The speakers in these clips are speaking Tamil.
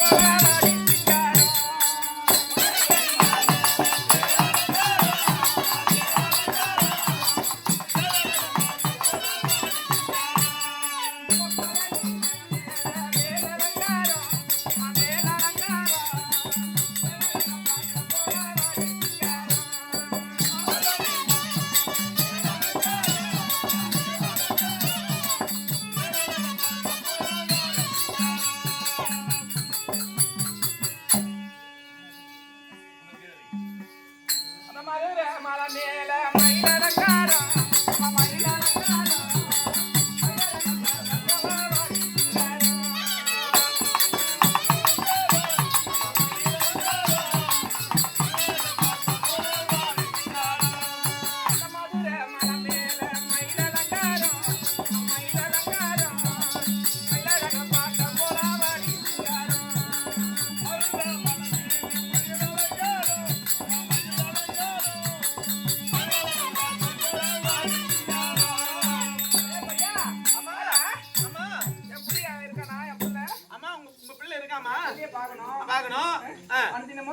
Yeah. மதுரை மலை மேல மயில் இருக்காமா?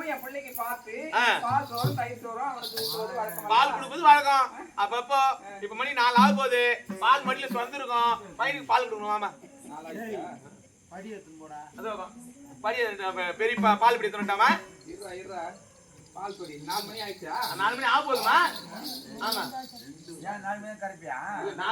என் பிள்ளைக்கு பார்த்து ஆ. பால் சோறும் தயிர் சோறும் அவனுக்கு ஊட்டுவது வழக்கம் பால் கொடுப்பது வழக்கம். அப்பப்போ இப்ப மணி நாலு ஆக போகுது பால் மடியில சொந்திருக்கும் பையனுக்கு பால் கொடுக்கணும் மாமா? அதோ படி பெரிய பால் பிடி இருடா இருடா. பால் பொடி. நாலு மணி ஆயிடுச்சா? நாலு மணி ஆக போகுதுமா ஆமா. ஏன் நாலு மணி கரைப்பியா? நாலு